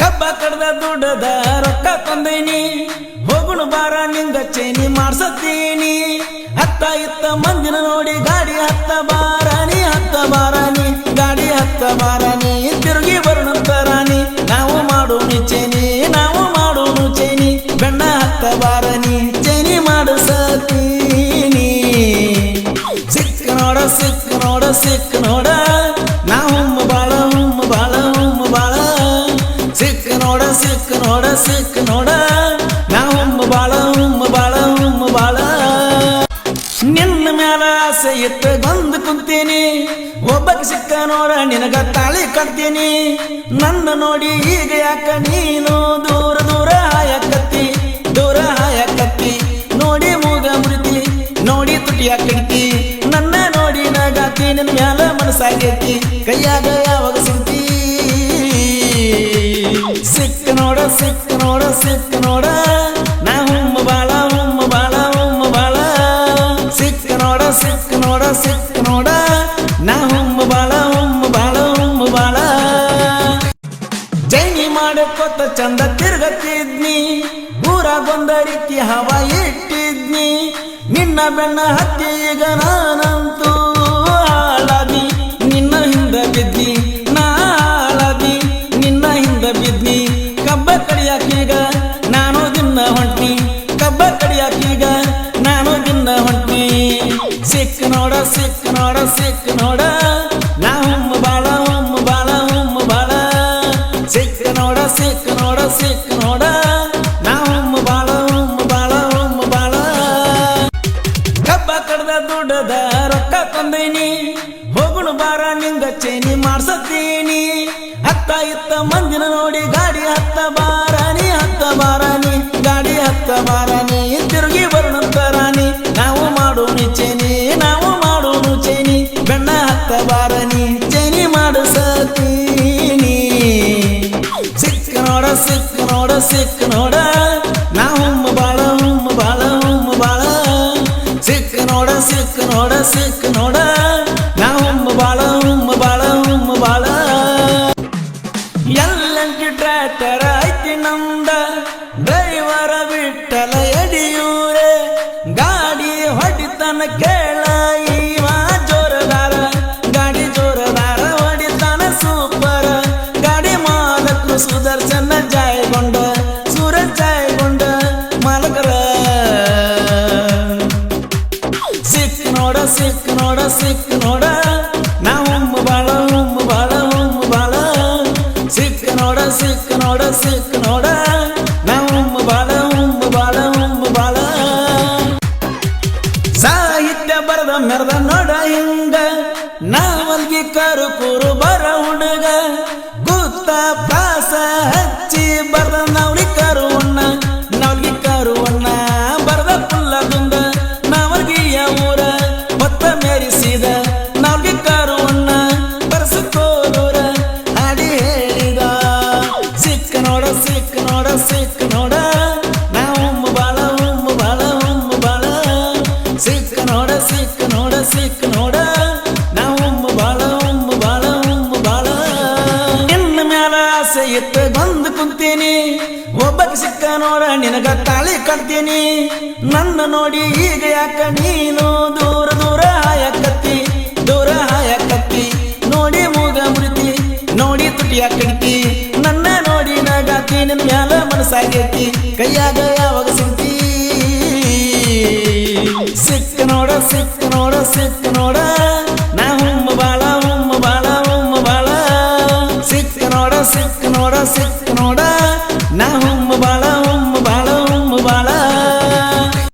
ಕಬ್ಬ ಕಡ್ದ ದುಡದ ರೊಕ್ಕ ತಂದೇನಿ. ಹೋಗುಣ ಬಾರ ನಿಂಗ ಚೇನಿ ಮಾಡ್ಸತ್ತೀನಿ. ಹತ್ತ ಇತ್ತ ಮಂದಿನ ನೋಡಿ ಗಾಡಿ ಹತ್ತ ಬಾರಾನಿ ಹತ್ತ ಬಾರಾನಿ ಗಾಡಿ ಹತ್ತ ಬಾರಾನಿ ತಿರುಗಿ ಬರುಣಂತರಾನಿ ನಾವು ಮಾಡೋನು ಚೇನಿ, ನಾವು ಮಾಡೋನು ಚೇನಿ, ಬೆಣ್ಣ ಹತ್ತ ಬಾರಾನಿ ಚೇನಿ ಮಾಡಿಸತೀನಿ ಸಿಕ್ಕ ನೋಡ ಸಿಕ್ಕ ನೋಡ ಸಿಕ್ಕ ನೋಡ ನಾ ಸಿಕ್ಕ ನೋಡ ಸಿಕ್ಕ ನೋಡ. ನಾ ಹುಮ್ಮ ಬಾಳ ಹುಮ್ಮ ಬಾಳ ಹುಮ್ಮ ಬಾಳ. ನಿನ್ನ ಮ್ಯಾಲ ಆಸೆ ಎತ್ತ ಬಂದು ಕುಂತೀನಿ. ಒಬ್ಬಕ್ಕೆ ಸಿಕ್ಕ ನೋಡ, ನಿನಗ ತಾಳಿ ಕಟ್ತೀನಿ. ನನ್ನ ನೋಡಿ ಈಗ ಯಾಕ ನೀನು ದೂರ ದೂರ ಹಾಯಕತ್ತಿ ದೂರ ಹಾಯಕತ್ತಿ. ನೋಡಿ ಮೂಗ ಮುರಿತಿ, ನೋಡಿ ತುಟಿಯ ಕಡಿತಿ ನನ್ನ ನೋಡಿ ನಗಾತಿ, ನಿನ್ನ ಮ್ಯಾಲ ಮನಸ್ಸಾಗೈತಿ. ಕೈಯಾಗ ಯಾವಾಗ ಸಿಗ್ತಿ? ಸಿಕ್ಕ ನೋಡ ಸಿಕ್ಕ ನೋಡ ಸಿಕ್ಕ ನೋಡ. ನಾ ಹುಮ್ಮ ಬಾಳ ಹುಮ್ಮ ಬಾಳ ಹುಮ್ಮ ಬಾಳ. ಸಿಕ್ಕ ನೋಡ ಸಿಕ್ಕ ನೋಡ ಸಿಕ್ಕ ನೋಡ. ನಾ ಹುಮ್ಮ ಬಾಳ ಹುಮ್ಮ ಬಾಳ ಹುಮ್ಮ ಬಾಳ. ಜೈನಿ ಮಾಡಕೊತ್ತ ಚಂದ ತಿರ್ಗತ್ತಿದ್ನಿ ಬಂದ ರೀತಿ ಹವಾ ಇಟ್ಟಿದ್ನಿ. ನಿನ್ನ ಬೆನ್ನ ಹತ್ತಿ ಈಗ ನಾನಂತೂ ಸಿಕ್ಕ ನೋಡ ಸಿಕ್ಕ ನೋಡ ಸಿಕ್ಕ ನೋಡ. ನಾ ಹುಮ್ಮ ಬಾಳ ಹುಮ್ಮ ಬಾಳ ಹುಮ್ಮ ಬಾಳ. ಸಿಕ್ಕ ನೋಡ ಸಿಕ್ಕ ನೋಡ ಸಿಕ್ಕ ನೋಡ. ನಾ ಹುಮ್ಮ ಬಾಳ ಹುಮ್ಮ ಬಾಳ ಹುಮ್ಮ ಬಾಳ. ಕಬ್ಬ ಕಡ್ದ ದುಡ್ಡದ ರೊಕ್ಕ ತಂದೇನಿ. ಹೋಗುಣ ಬಾರ ನಿಂಗ ಚೇನಿ ಮಾಡ್ಸತ್ತೀನಿ. ಹತ್ತ ಇತ್ತ ಮಂದಿನ ನೋಡಿ ಗಾಡಿ ಹತ್ತ ಬಾರಾನಿ. ಸಿಕ್ಕ ನೋಡ. ನಾ ಹುಮ್ಮ ಬಾಳ ಹುಮ್ಮ ಬಾಳ ಹುಮ್ಮ ಬಾಳ. ಎಲ್ಲಂಟಿ ಟ್ರ್ಯಾಕ್ಟರ್ ಐತಿ ನಮ್ದ. ಡ್ರೈವರ ಬಿಟ್ಟಲ ಎಡಿಯೂರೆ. ಗಾಡಿ ಹೊಡಿತನ ಕೇಳ ಸಿಕ್ಕ ನೋಡ ಸಿಕ್ಕ ನೋಡ. ಸಿಕ್ಕ ನೋಡ ನಾ ಹುಮ್ಮ ಬಾಳ ಹುಮ್ಮ ಬಾಳ ಹುಮ್ಮ ಬಾಳ. ಸಿಕ್ಕ ನೋಡ ಸಿಕ್ಕ ನೋಡ ಸಿಕ್ಕ ನೋಡ. ನಾ ಹುಮ್ಮ ಬಾಳ ಹುಮ್ಮ ಬಾಳ ಹುಮ್ಮ ಬಾಳ. ಸಾಹಿತ್ಯ ಬರದ ಮೆರದ ನೋಡ ಹಿಂಗ? ನಾವಲ್ಗಿ ಕರು ಕುರು ಬರ ಹುಡುಗ. ಗುತ್ತ ಪ್ರಾಸ ಸಿಕ್ಕ ನೋಡ. ನಾ ಹುಮ್ಮ ಬಾಳ ಉಮ್ಮ ಬಾಳ ಉಮ್ಮ ಬಾಳ. ಸಿಕ್ಕ ನೋಡ ಸಿಕ್ಕ ನೋಡ ಸಿಕ್ಕ ನೋಡ. ನಾ ಹುಮ್ಮ ಬಾಳ ಉಮ್ಮ ಬಾಳ ಉಮ್ಮ ಬಾಳ. ನಿನ್ನ ಮ್ಯಾಲ ಆಸೆ ಇತ್ತು ಬಂದು ಕುಂತೀನಿ. ಒಬ್ಬಕ್ಕೆ ಸಿಕ್ಕ ನೋಡ, ನಿನಗ ತಾಳಿ ಕಟ್ತೀನಿ. ನನ್ನ ನೋಡಿ ಈಗ ಯಾಕ ನೀನು ದೂರ ದೂರ ಹಾಯಕತ್ತಿ ದೂರ ಹಾಯಕತ್ತಿ. ನೋಡಿ ಮೂಗ ಮುರಿತಿ, ನೋಡಿ ತುಟಿಯ ಕಡಿತಿ ಮನಸ್ಸಾಗೈತಿ ಕೈಯಾಗ ಯಾವಾಗ ಸಿಗ್ತಿ ಸಿಕ್ಕ ನೋಡ ಸಿಕ್ಕ ನೋಡ ಸಿಕ್ಕ ನೋಡ. ನಾ ಹುಮ್ಮ ಬಾಳ ಹುಮ್ಮ ಬಾಳ ಹುಮ್ಮ ಬಾಳ. ಸಿಕ್ಕ ನೋಡ ಸಿಕ್ಕ ನೋಡ, ಸಿಕ್ಕ